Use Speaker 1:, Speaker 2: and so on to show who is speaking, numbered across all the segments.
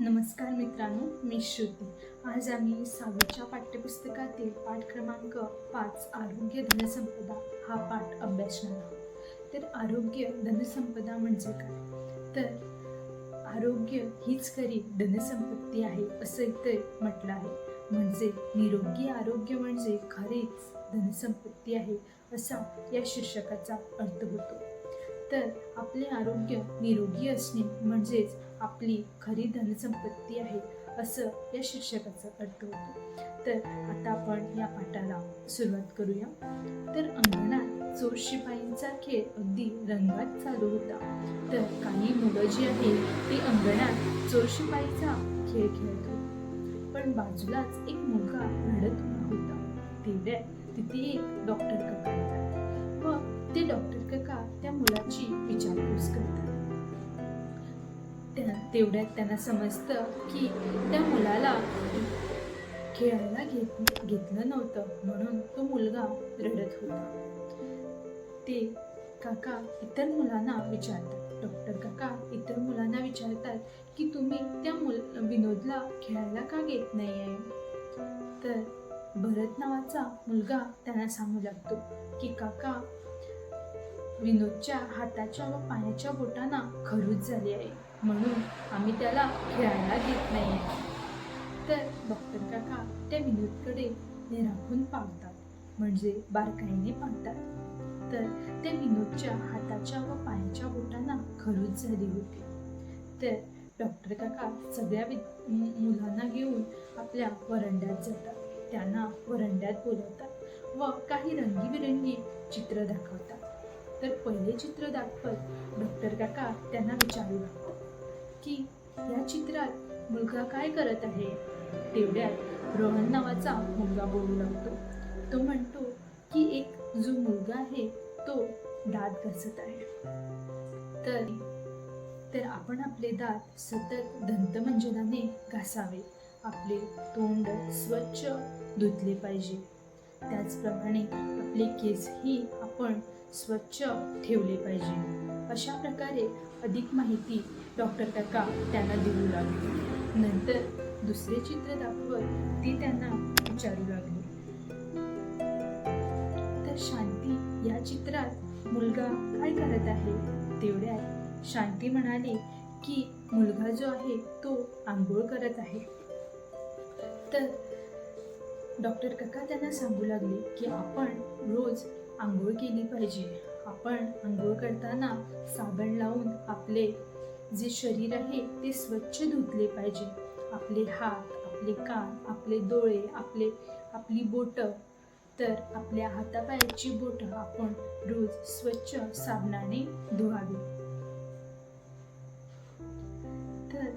Speaker 1: नमस्कार मित्रांनो मी श्रुती. आज आम्ही सहावीच्या पाठ्यपुस्तकातील पाठ क्रमांक पाच आरोग्य धनसंपदा हा पाठ अभ्यासणार आहोत. तर आरोग्य धनसंपदा म्हणजे काय? तर आरोग्य हीच खरी धनसंपत्ती आहे असं इथे म्हटलं आहे. म्हणजे निरोगी आरोग्य म्हणजे खरीच धनसंपत्ती आहे असा या शीर्षकाचा अर्थ होतो. तर आपले आरोग्य निरोगी असणे म्हणजेच आपली खरी धनसंपत्ती आहे असं या शीर्षकाचा अर्थ होतो. तर आता आपण या पाठाला सुरुवात करूया. तर अंगणात चोर शिपाईंचा खेळ अगदी रंगात चालू होता. तर काही मुलं जी आहेत ती अंगणात चोर शिपाईचा खेळ खेळत होती. पण बाजूलाच एक मुलगा रडत होता. तेवढ्या तिथे एक डॉक्टर काका येतात. व ते डॉक्टर काका त्या मुलाची विचारपूस करतात. त्या तेवढ्यात त्यांना समजतं की त्या मुलाला खेळायला घेत घेतलं नव्हतं. म्हणून तो मुलगा रडत होता. ते काका इतर मुलांना विचारतात. डॉक्टर काका इतर मुलांना विचारतात की तुम्ही त्या मुल विनोदला खेळायला का घेत नाही आहे तर भरत नावाचा मुलगा त्यांना सांगू लागतो की काका विनोदच्या हाताच्या व पायाच्या बोटांना खरूच झाली आहे. म्हणून आम्ही त्याला खेळायला देत नाही आहे तर डॉक्टर काका त्या विनोदकडे निराखून पाहतात. म्हणजे बारकाईने पाहतात. तर त्या विनोदच्या हाताच्या व पायाच्या बोटांना खरूच झाली होती. तर डॉक्टर काका सगळ्या वि मुलांना घेऊन आपल्या वरंड्यात जातात. त्यांना वरंड्यात बोलवतात व काही रंगीबिरंगी चित्र दाखवतात. तर पहिले चित्र दाखवत डॉक्टर काका त्यांना विचारू लागतात की या चित्रात मुलगा काय करत आहे? तेवढ्यात रोहन नावाचा मुलगा बोलू लागतो. तो म्हणतो की एक जो मुलगा आहे तो दात घासत आहे. तर तर आपण आपले दात सतत दंतमंजनाने घासावे. आपले तोंड स्वच्छ धुतले पाहिजे. त्याचप्रमाणे आपले केसही आपण स्वच्छ ठेवले पाहिजे. अशा प्रकारे अधिक माहिती डॉक्टर काका त्यांना देऊ लागले. नंतर दुसरे चित्र दाखवत ती त्यांना विचारू लागली. तर शांती या चित्रात मुलगा काय करत आहे? तेवढ्यात शांती म्हणाली की मुलगा जो आहे तो आंघोळ करत आहे. तर डॉक्टर काका त्यांना सांगू लागले की आपण रोज आंघोळ केली पाहिजे. आपण आंघोळ करताना साबण लावून आपले जे शरीर आहे ते स्वच्छ धुतले पाहिजे. आपले हात आपले कान आपले डोळे आपले आपली बोटं. तर आपल्या हातापायाची बोटं आपण रोज स्वच्छ साबणाने धुवावी. तर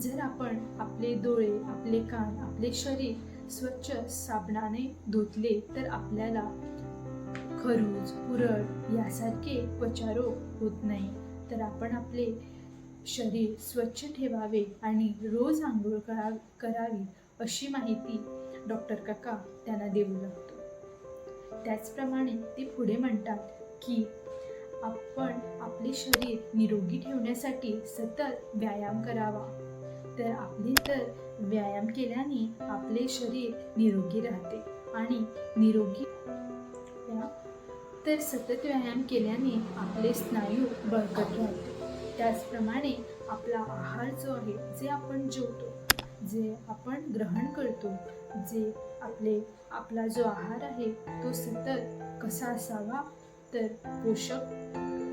Speaker 1: जर आपण आपले डोळे आपले कान आपले शरीर स्वच्छ साबणाने धुतले तर आपल्याला खरूज पुरळ यासारखे त्वचारोग होत नाही. तर आपण आपले शरीर स्वच्छ ठेवावे आणि रोज आंघोळ करा करावी अशी माहिती डॉक्टर काका त्यांना देऊ लागतो. त्याचप्रमाणे ते पुढे म्हणतात की आपण आपले शरीर निरोगी ठेवण्यासाठी सतत व्यायाम करावा. तर आपले तर व्यायाम केल्याने आपले शरीर निरोगी राहते आणि निरोगी तर सतत व्यायाम केल्याने आपले स्नायू बळकट राहते त्याचप्रमाणे आपला आहार जो आहे जे आपण जेवतो जे आपण ग्रहण करतो जे आपले आपला जो आहार आहे तो सतत कसा असावा? तर पोषक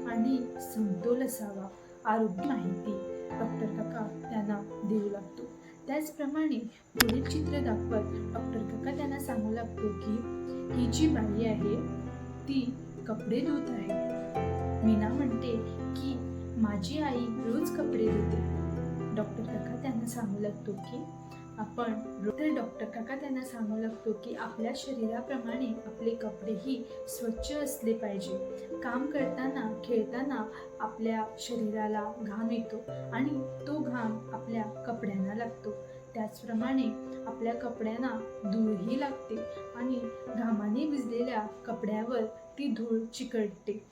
Speaker 1: आणि समतोल असावा आरोग्य माहिती डॉक्टर काका त्यांना देऊ लागतो. त्याचप्रमाणे पुढील चित्र दाखवत डॉक्टर काका त्यांना सांगू लागतो की ही जी बाई आहे ती कपडे धुत आहे. मीना म्हणते की माझी आई रोज कपडे धुते. डॉक्टर काका त्यांना सांगू लागतो की आपण तर डॉक्टर काका त्यांना सांगू लागतो की आपल्या शरीराप्रमाणे आपले कपडेही स्वच्छ असले पाहिजे. काम करताना खेळताना आपल्या शरीराला घाम येतो आणि तो घाम आपल्या कपड्यांना लागतो. त्याचप्रमाणे आपल्या कपड्यांना धूळही लागते आणि घामाने भिजलेल्या कपड्यावर ती धूळ चिकटते.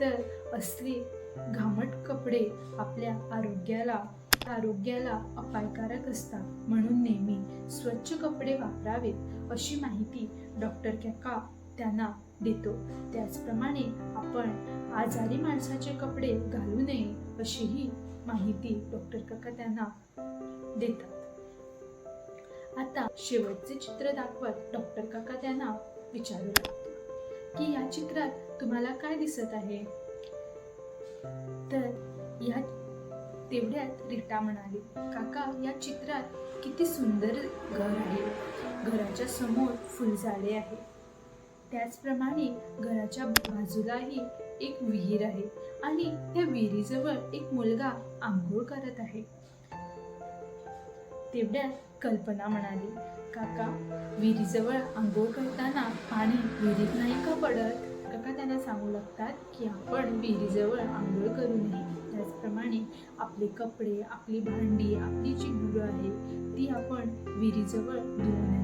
Speaker 1: तर असली घामट कपडे आपल्या आरोग्याला आरोग्याला अपायकारक असतात. म्हणून नेहमी स्वच्छ कपडे वापरावेत अशी माहिती डॉक्टर कॅका त्यांना देतो. त्याचप्रमाणे आपण आजारी माणसाचे कपडे घालू नये अशीही माहिती डॉक्टर काका त्यांना देतात. आता शेवटचे चित्र दाखवत डॉक्टर काका त्यांना विचारू लागतो की या चित्रात तुम्हाला काय दिसत आहे? तर या तेवढ्यात रीटा म्हणाली काका या चित्रात किती सुंदर घर आहे. घराच्या समोर फुलझाडे आहे. त्याचप्रमाणे घराच्या बाजूलाही एक विहीर आहे आणि त्या विहिरीजवळ एक मुलगा आंघोळ करत आहे. तेवढ्यात कल्पना म्हणाली काका विहिरीजवळ आंघोळ करताना पाणी विहिरीत नाही का पडत? काका त्यांना सांगू लागतात की आपण विहिरीजवळ आंघोळ करू नये. त्याचप्रमाणे आपले कपडे आपली भांडी आपली जी गुरं आहे ती आपण विहिरीजवळ धुवू नये.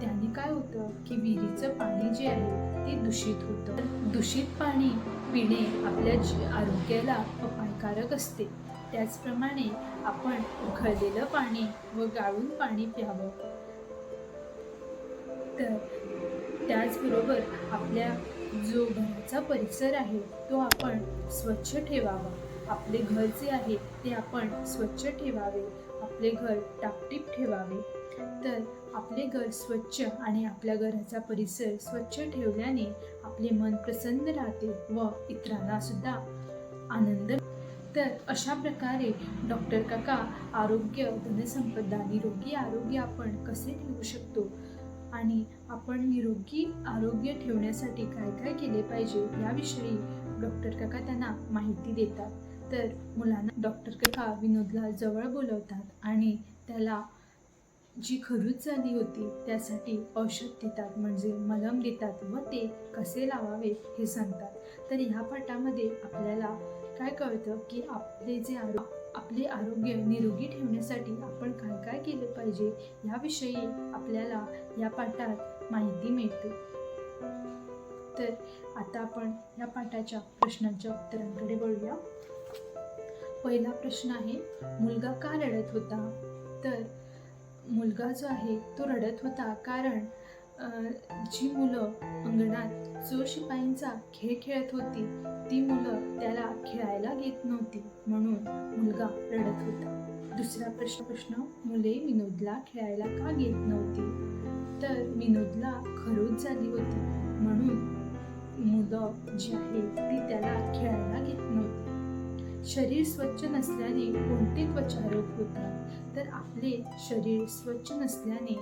Speaker 1: त्याने काय होतं की विहिरीचं पाणी जे आहे ते दूषित होतं. तर दूषित पाणी पिणे आपल्या जी- आरोग्याला अपायकारक असते. त्याचप्रमाणे आपण उखळलेलं पाणी व गाळून पाणी प्यावं. तर त्याचबरोबर आपल्या जो घराचा परिसर आहे तो आपण स्वच्छ ठेवावा. आपले घर जे आहे ते आपण स्वच्छ ठेवावे. आपले घर टापटीप ठेवावे. तर आपले घर स्वच्छ आणि आपल्या घराचा परिसर स्वच्छ ठेवल्याने आपले मन प्रसन्न राहते व इतरांना सुद्धा आनंद तर अशा प्रकारे डॉक्टर काका आरोग्य धनसंपदा निरोगी आरोग्य आपण कसे ठेवू शकतो? आणि आपण निरोगी आरोग्य ठेवण्यासाठी काय काय केले पाहिजे याविषयी डॉक्टर काका त्यांना माहिती देतात. तर मुलांना डॉक्टर काका विनोदला जवळ बोलवतात आणि त्याला जी खरूच झाली होती त्यासाठी औषध देतात म्हणजे मलम देतात व ते कसे लावावे हे सांगतात. तर ह्या पाठामध्ये आपल्याला काय कळतं की आपले जे आरो आपले आरोग्य निरोगी ठेवण्यासाठी आपण काय काय केलं पाहिजे याविषयी आपल्याला या पाठात माहिती मिळते. तर आता आपण या पाठाच्या प्रश्नांच्या उत्तरांकडे वळूया. पहिला प्रश्न आहे मुलगा का रडत होता? तर मुलगा जो आहे तो रडत होता कारण अं, जी मुलं अंगणात चोर शिपाईंचा खेळ खेळत होती. ती मुलं त्याला खेळायला घेत नव्हती. म्हणून मुलगा रडत होता. दुसरा प्रश्न प्रश्न मुले विनोदला खेळायला का घेत नव्हती? तर विनोदला खरोच झाली होती. म्हणून मुलं जी आहेत ती त्याला खेळायला घेत नव्हती. शरीर स्वच्छ नसल्याने कोणते त्वचारोग होतात? तर आपले शरीर स्वच्छ नसल्याने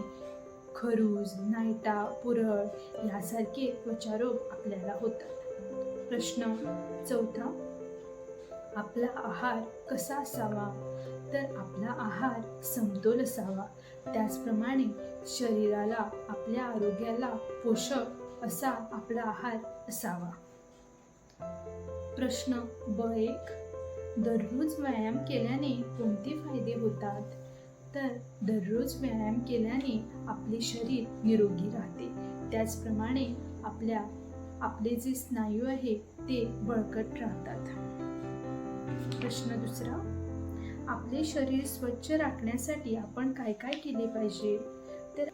Speaker 1: खरूज नायटा पुरळ यासारखे त्वचारोग आपल्याला होतात. प्रश्न चौथा आपला आहार कसा असावा? तर आपला आहार समतोल असावा. त्याचप्रमाणे शरीराला आपल्या आरोग्याला पोषक असा आपला आहार असावा. प्रश्न ब एक दररोज व्यायाम केल्याने कोणते फायदे होतात? तर दररोज व्यायाम केल्याने आपले शरीर निरोगी राहते. त्याचप्रमाणे आपल्या आपले जे स्नायू आहे ते बळकट राहतात. प्रश्न दुसरा आपले शरीर स्वच्छ राखण्यासाठी आपण काय काय केले पाहिजे? तर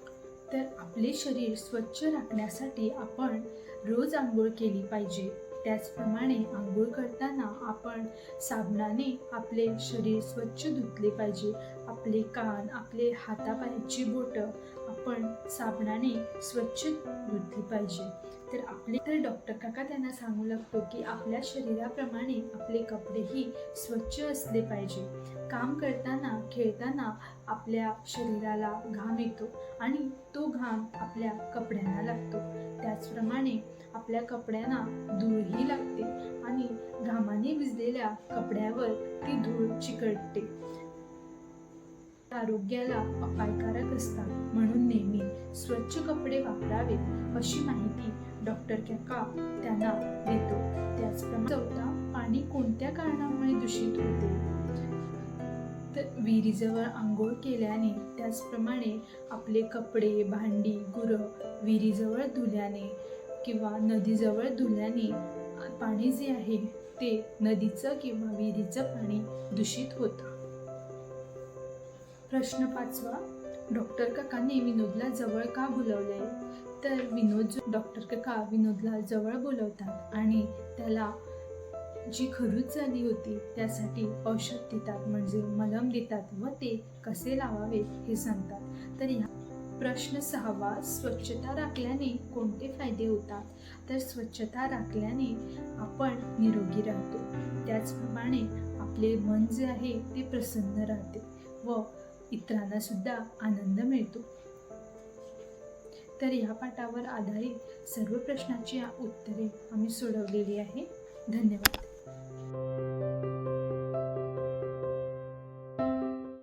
Speaker 1: तर आपले शरीर स्वच्छ राखण्यासाठी आपण रोज आंघोळ केली पाहिजे. त्याचप्रमाणे आंघोळ करताना आपण साबणाने आपले शरीर स्वच्छ धुतले पाहिजे. आपले कान आपले हातापायाची बोटं आपण साबणाने स्वच्छ धुतली पाहिजे. तर आपले तर डॉक्टर काका त्यांना सांगू लागतो की आपल्या शरीराप्रमाणे आपले कपडेही स्वच्छ असले पाहिजे. काम करताना खेळताना आपल्या शरीराला घाम येतो आणि तो घाम आपल्या कपड्यांना लागतो. त्याचप्रमाणे आपल्या कपड्यांना धूळही लागते आणि घामाने भिजलेल्या कपड्यावर ती धूळ चिकटते. आरोग्याला अपायकारक असतात. म्हणून नेहमी स्वच्छ कपडे वापरावेत अशी माहिती डॉक्टर कॅका त्यांना देतो. त्याचप्रमाणे चौथा पाणी कोणत्या कारणामुळे दूषित होते? तर विहिरीजवळ आंघोळ केल्याने त्याचप्रमाणे आपले कपडे भांडी गुरं विहिरीजवळ धुल्याने किंवा नदीजवळ धुल्याने पाणी जे आहे ते नदीचं किंवा विहिरीचं पाणी दूषित होतं. प्रश्न पाचवा. डॉक्टर काकांनी विनोदला जवळ का बोलवलंय? तर विनोद डॉक्टर काका विनोदला जवळ बोलवतात आणि त्याला जी खरूच झाली होती त्यासाठी औषध देतात म्हणजे मलम देतात व ते कसे लावावे हे सांगतात. तर ह्या प्रश्न सहावा. स्वच्छता राखल्याने कोणते फायदे होतात? तर स्वच्छता राखल्याने आपण निरोगी राहतो. त्याचप्रमाणे आपले मन जे आहे ते प्रसन्न राहते व इतरांना सुद्धा आनंद मिळतो. तर या पाठावर आधारित सर्व प्रश्नांची उत्तरे आम्ही सोडवलेली आहे. धन्यवाद.